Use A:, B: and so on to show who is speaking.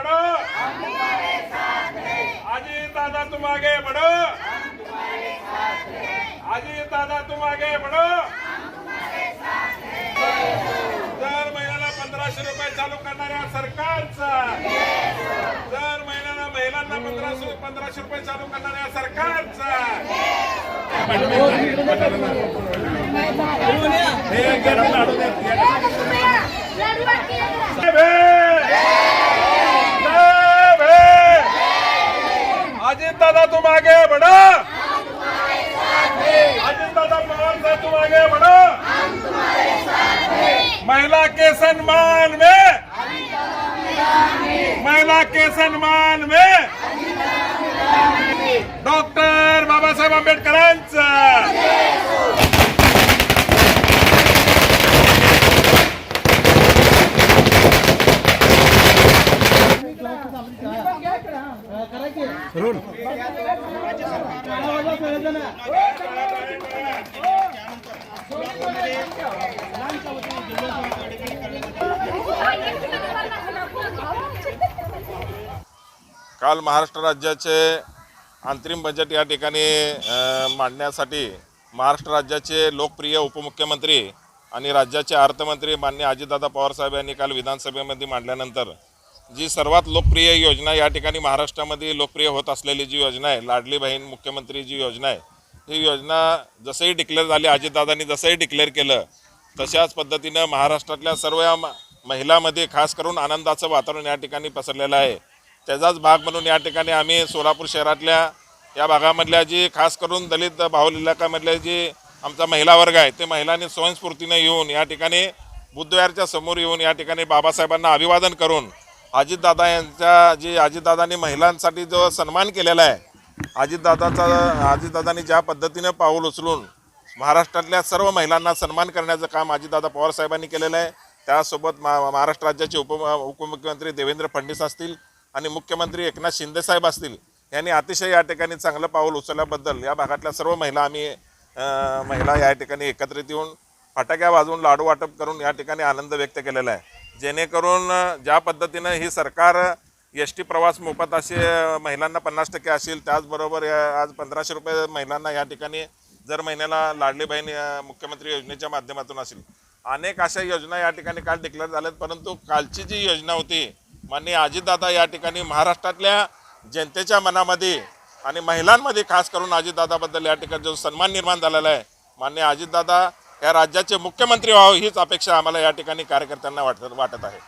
A: बढ़ो अजी दादा तुम आगे बढ़ो अजी दादा तुम आगे दर महिन्याला पंधराशे रुपये चालू करणाऱ्या सरकारचा. दर महिन्याला महिलांना पंधराशे पंधराशे रुपये चालू करणाऱ्या सरकारचा. महिला के सम्मान में। महिला के सम्मान में। डॉक्टर बाबासाहेब आंबेडकरांचं काल महाराष्ट्र राज्याचे अंतरिम बजेट या ठिकाणी मांडण्यासाठी महाराष्ट्र राज्याचे लोकप्रिय उपमुख्यमंत्री आणि राज्याचे अर्थमंत्री मान्य अजितदादा पवारसाहेब यांनी काल विधानसभेमध्ये मांडल्यानंतर जी सर्वात लोकप्रिय योजना या ठिकाणी महाराष्ट्रामध्ये लोकप्रिय होत असलेली जी योजना आहे लाडली बहीण मुख्यमंत्री जी योजना आहे ही योजना जसंही डिक्लेअर झाली अजितदादांनी जसंही डिक्लेअर केलं तशाच पद्धतीनं महाराष्ट्रातल्या सर्व या म- खास करून आनंदाचं वातावरण या ठिकाणी पसरलेलं आहे. त्याचाच भाग म्हणून या ठिकाणी आम्ही सोलापूर शहरातल्या या भागामधल्या जी खास करून दलित बाहुल इलाकामधल्या जी आमचा महिला वर्ग आहे ते महिलांनी स्वयंस्फूर्तीने येऊन या ठिकाणी बुद्धविहारच्या समोर येऊन या ठिकाणी बाबासाहेबांना अभिवादन करून अजितदादा यांच्या जी अजितदादांनी महिलांसाठी जो सन्मान केलेला आहे अजितदादाचा अजितदादांनी ज्या पद्धतीनं पाऊल उचलून महाराष्ट्रातल्या सर्व महिलांना सन्मान करण्याचं काम अजितदादा पवारसाहेबांनी केलेलं आहे त्यासोबत मा महाराष्ट्र राज्याचे उप उपमुख्यमंत्री देवेंद्र फडणवीस असतील आणि मुख्यमंत्री एकनाथ शिंदेसाहेब असतील यांनी अतिशय या ठिकाणी चांगलं पाऊल उचलल्याबद्दल या भागातल्या सर्व महिला आम्ही महिला या ठिकाणी एकत्रित येऊन फटाक्या वाजवून लाडू वाटप करून या ठिकाणी आनंद व्यक्त केलेला आहे. जेणेकरून ज्या पद्धतीनं ही सरकार एस टी प्रवास मोफत असे महिलांना पन्नास टक्के असेल त्याचबरोबर आज पंधराशे रुपये महिलांना या ठिकाणी दर महिन्याला लाडली बहीण मुख्यमंत्री योजनेच्या माध्यमातून असेल. अनेक अशा योजना या ठिकाणी काल डिक्लेअर झाल्यात परंतु कालची जी योजना होती माननीय अजितदादा या ठिकाणी महाराष्ट्रातल्या जनतेच्या मनामध्ये आणि महिलांमध्ये खास करून अजितदादाबद्दल या ठिकाणी जो सन्मान निर्माण झालेला आहे माननीय अजितदादा या राज्याचे मुख्यमंत्री व्हावं हीच अपेक्षा आम्हाला या ठिकाणी कार्यकर्त्यांना वाटत वाटत आहे.